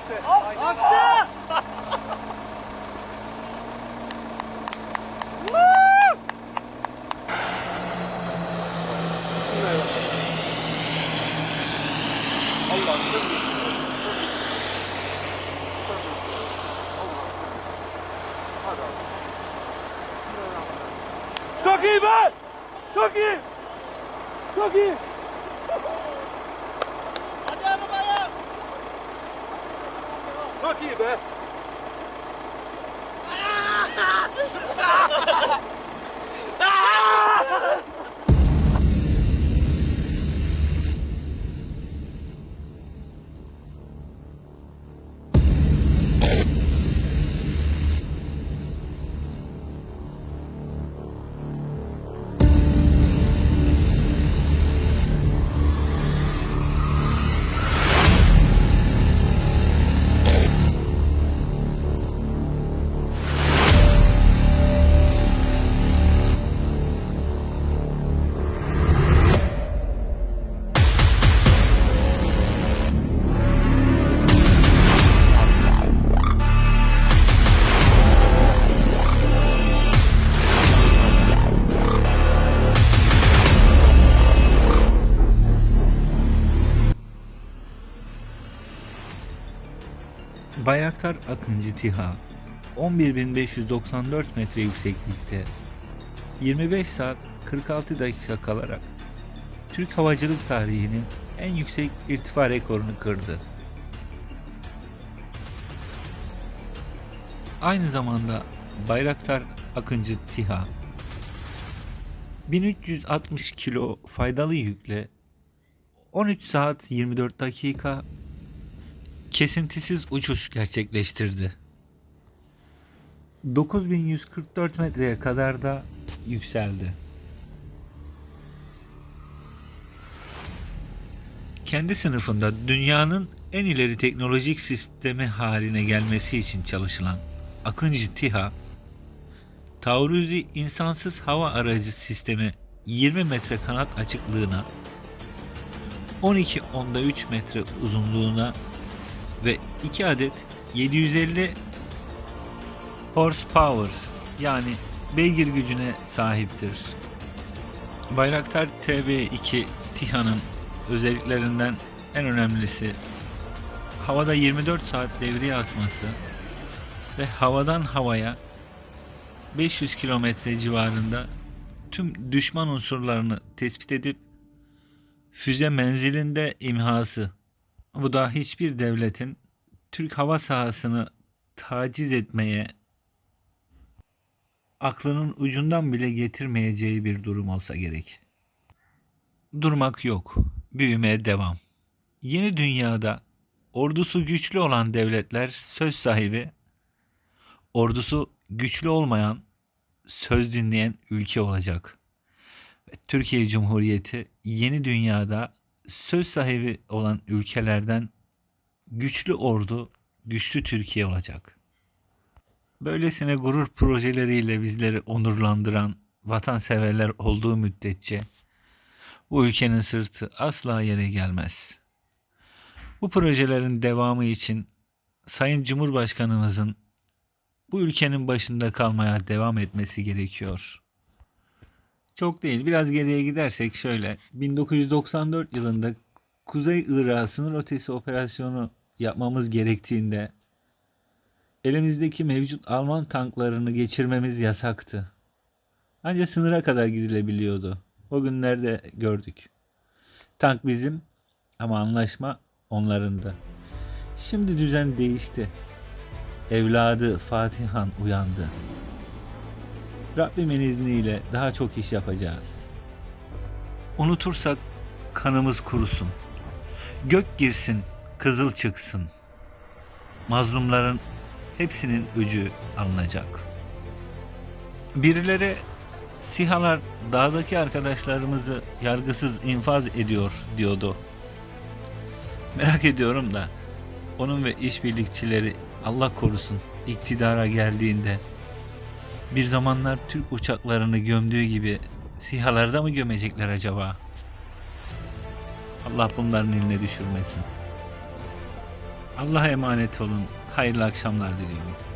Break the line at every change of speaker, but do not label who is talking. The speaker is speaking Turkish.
Aktı.
Aktı!
Abi. Çok iyi be! Çok iyi! Çok iyi! Çok iyi
Bayraktar Akıncı TİHA 11.594 metre yükseklikte 25 saat 46 dakika kalarak Türk havacılık tarihinin en yüksek irtifa rekorunu kırdı. Aynı zamanda Bayraktar Akıncı TİHA 1360 kilo faydalı yükle 13 saat 24 dakika kesintisiz uçuş gerçekleştirdi. 9144 metreye kadar da yükseldi. Kendi sınıfında dünyanın en ileri teknolojik sistemi haline gelmesi için çalışılan Akıncı TİHA, Taurüzi insansız hava aracı sistemi 20 metre kanat açıklığına 12.3 metre uzunluğuna ve 2 adet 750 horsepower yani beygir gücüne sahiptir. Bayraktar TB2 TİHA'nın özelliklerinden en önemlisi havada 24 saat devriye atması ve havadan havaya 500 kilometre civarında tüm düşman unsurlarını tespit edip füze menzilinde imhası bu da hiçbir devletin Türk hava sahasını taciz etmeye aklının ucundan bile getirmeyeceği bir durum olsa gerek. Durmak yok, büyümeye devam. Yeni dünyada ordusu güçlü olan devletler söz sahibi, ordusu güçlü olmayan, söz dinleyen ülke olacak. Türkiye Cumhuriyeti yeni dünyada söz sahibi olan ülkelerden güçlü ordu, güçlü Türkiye olacak. Böylesine gurur projeleriyle bizleri onurlandıran vatanseverler olduğu müddetçe bu ülkenin sırtı asla yere gelmez. Bu projelerin devamı için Sayın Cumhurbaşkanımızın bu ülkenin başında kalmaya devam etmesi gerekiyor. Çok değil. Biraz geriye gidersek şöyle. 1994 yılında Kuzey Irak sınır ötesi operasyonu yapmamız gerektiğinde elimizdeki mevcut Alman tanklarını geçirmemiz yasaktı. Ancak sınıra kadar gidilebiliyordu. O günlerde gördük. Tank bizim ama anlaşma onlarındı. Şimdi düzen değişti. Evladı Fatihan uyandı. Rabbimin izniyle daha çok iş yapacağız. Unutursak kanımız kurusun. Gök girsin, kızıl çıksın. Mazlumların hepsinin öcü alınacak. Birileri sihalar dağdaki arkadaşlarımızı yargısız infaz ediyor diyordu. Merak ediyorum da onun ve işbirlikçileri Allah korusun iktidara geldiğinde bir zamanlar Türk uçaklarını gömdüğü gibi sihalarda mı gömecekler acaba? Allah bunların eline düşürmesin. Allah'a emanet olun. Hayırlı akşamlar diliyorum.